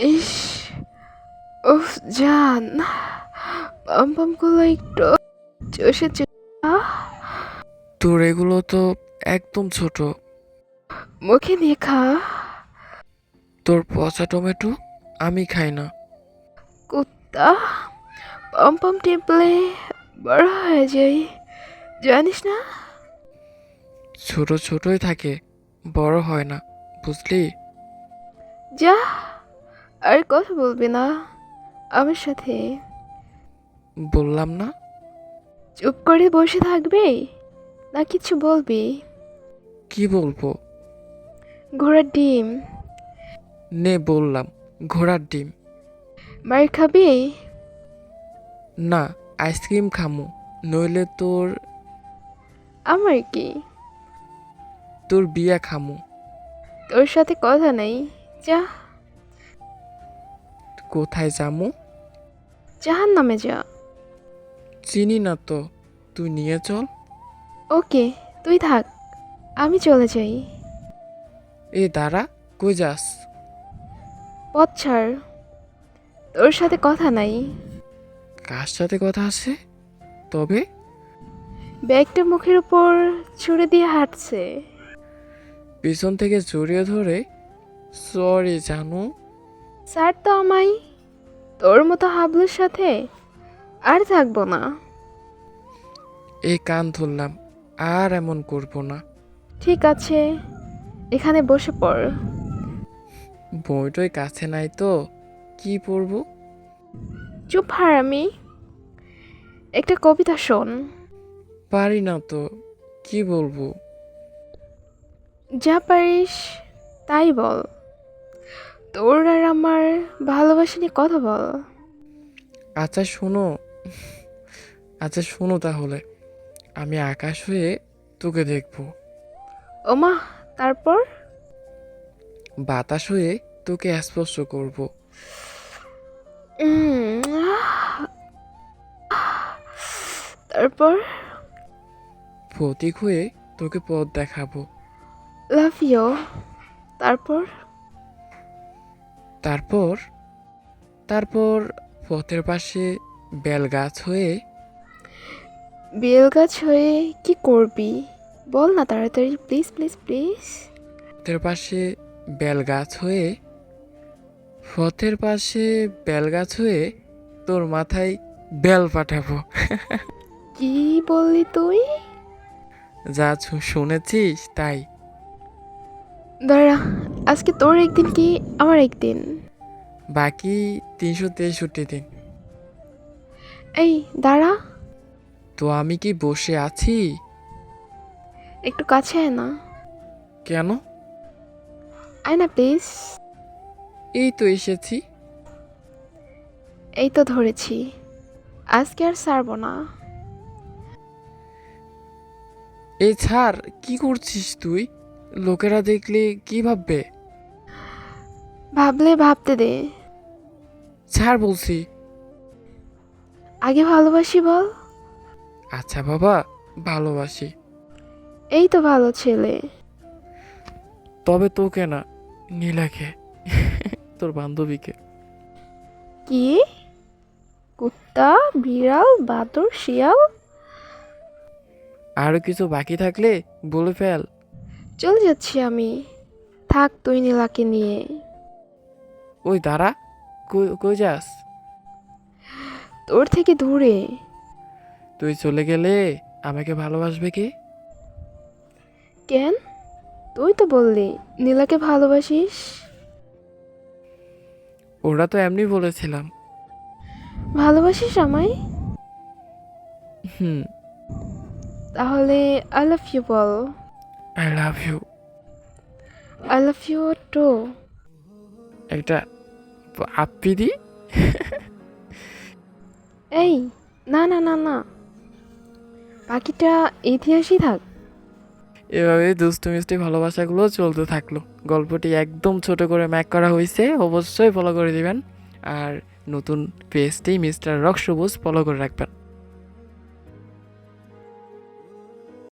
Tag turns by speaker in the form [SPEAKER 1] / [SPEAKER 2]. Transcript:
[SPEAKER 1] ইস উফ জান পাম পামগুলো একটু চষে
[SPEAKER 2] তোর এগুলো তো একদম ছোট।
[SPEAKER 1] মুখে নিয়ে খা।
[SPEAKER 2] তোর পচা টমেটো আমি খাই না।
[SPEAKER 1] কুত্তা পাম পাম টেম্পলে বড় হয়ে যায় জানিস না?
[SPEAKER 2] ছোট ছোটই থাকে বড় হয় না বুঝলি?
[SPEAKER 1] যা। আর কথা বলবি না আমার সাথে।
[SPEAKER 2] বললাম না।
[SPEAKER 1] চুপ করে বসে থাকবে? না কিছু বলবি?
[SPEAKER 2] কি বলব?
[SPEAKER 1] ঘোড়ার ডিম।
[SPEAKER 2] নে বললাম ঘোড়ার ডিম।
[SPEAKER 1] মার খাবি?
[SPEAKER 2] না আইসক্রিম খামু নইলে তোর
[SPEAKER 1] আমার কি?
[SPEAKER 2] তোর বিয়া খামু।
[SPEAKER 1] তোর সাথে কথা নেই যা।
[SPEAKER 2] কোথায় যামু?
[SPEAKER 1] জাহান নামে যা।
[SPEAKER 2] চিনি না তো তুই নিয়ে চল।
[SPEAKER 1] ওকে তুই থাক আমি চলে যাই।
[SPEAKER 2] এ দাঁড়া কই যাস?
[SPEAKER 1] পথ ছাড়। তোর সাথে কথা নাই।
[SPEAKER 2] কার সাথে কথা আছে? তবে?
[SPEAKER 1] ব্যাগটা মুখের উপর ছুড়ে দিয়ে হাঁটছে।
[SPEAKER 2] পিছন থেকে জড়িয়ে ধরে সরি জানু।
[SPEAKER 1] স্যার তো আমায় তোর মতো হাবলুর সাথে আর থাকব না।
[SPEAKER 2] এই কান ধরলাম আর এমন করব না।
[SPEAKER 1] ঠিক আছে এখানে বসে পড়।
[SPEAKER 2] বইটই কাছে নাই তো কি পড়ব?
[SPEAKER 1] চুপ হার আমি একটা কবিতা শোন।
[SPEAKER 2] পারি না তো কি বলব?
[SPEAKER 1] যা পারিস তাই বল তোর আর ভালোবাসা নিয়ে কথা বল।
[SPEAKER 2] আচ্ছা শোনো। আচ্ছা শোনো তাহলে। আমি আকাশ হয়ে তোকে দেখব।
[SPEAKER 1] ওমা তারপর?
[SPEAKER 2] বাতাস হয়ে তোকে স্পর্শ করব।
[SPEAKER 1] তারপর?
[SPEAKER 2] প্রতীক হয়ে তোকে পথ দেখাবো।
[SPEAKER 1] Love you. তারপর?
[SPEAKER 2] তারপর? তারপর পথের পাশে বেল গাছ হয়ে
[SPEAKER 1] বেল গাছ হয়ে কি করবি? বল না তাড়াতাড়ি প্লিজ প্লিজ প্লিজ
[SPEAKER 2] পথের পাশে বেল গাছ হয়ে পথের পাশে বেল গাছ হয়ে তোর মাথায় বেল পাঠাবো।
[SPEAKER 1] কি বললি তুই?
[SPEAKER 2] যা শুনেছিস তাই।
[SPEAKER 1] দাঁড়া আজকে তোর একদিন কি আমার একদিন?
[SPEAKER 2] বাকি তিনশো তেষট্টি দিন
[SPEAKER 1] এই দাঁড়া।
[SPEAKER 2] তো আমি কি বসে আছি?
[SPEAKER 1] একটু কাছে আয় না।
[SPEAKER 2] কেন?
[SPEAKER 1] আয় না প্লিজ।
[SPEAKER 2] এই তো এসেছি।
[SPEAKER 1] এই তো ধরেছি। আজকে আর ছাড়বো না।
[SPEAKER 2] এই ছাড় কি করছিস তুই? লোকেরা দেখলে কি ভাববে?
[SPEAKER 1] ভাবলে ভাবতে দে।
[SPEAKER 2] ছাড় বলছি।
[SPEAKER 1] আগে ভালোবাসি বল।
[SPEAKER 2] আচ্ছা বাবা ভালোবাসি।
[SPEAKER 1] এই তো ভালো ছেলে।
[SPEAKER 2] তবে তোকে না নীলাকে তোর বান্ধবীকে।
[SPEAKER 1] কি? কুত্তা বিড়াল বাদর শিয়াল?
[SPEAKER 2] আরও কিছু বাকি থাকলে বলে ফেল।
[SPEAKER 1] চলে যাচ্ছি আমি। থাক তুই নীলাকে নিয়ে।
[SPEAKER 2] ওই দাঁড়া। কই যাস
[SPEAKER 1] তোর থেকে দূরে।
[SPEAKER 2] তুই চলে গেলে আমাকে ভালোবাসবে কে?
[SPEAKER 1] কেন? তুই তো বললি নীলাকে ভালোবাসিস।
[SPEAKER 2] ওরা তো এমনি বলেছিলাম।
[SPEAKER 1] ভালোবাসিস আমায়?
[SPEAKER 2] হুম।
[SPEAKER 1] তাহলে I love you ball.
[SPEAKER 2] I love you
[SPEAKER 1] I love you too
[SPEAKER 2] একটা আপ্পি আপিদি
[SPEAKER 1] এই না না না না। বাকিটা ইতিহাসই থাক।
[SPEAKER 2] এভাবে দুষ্টু মিষ্টি ভালোবাসাগুলো চলতে থাকল। গল্পটি একদম ছোট করে ম্যাক করা হয়েছে অবশ্যই ফলো করে দিবেন। আর নতুন পেজটি মিস্টার রক সবুজ ফলো করে রাখবেন।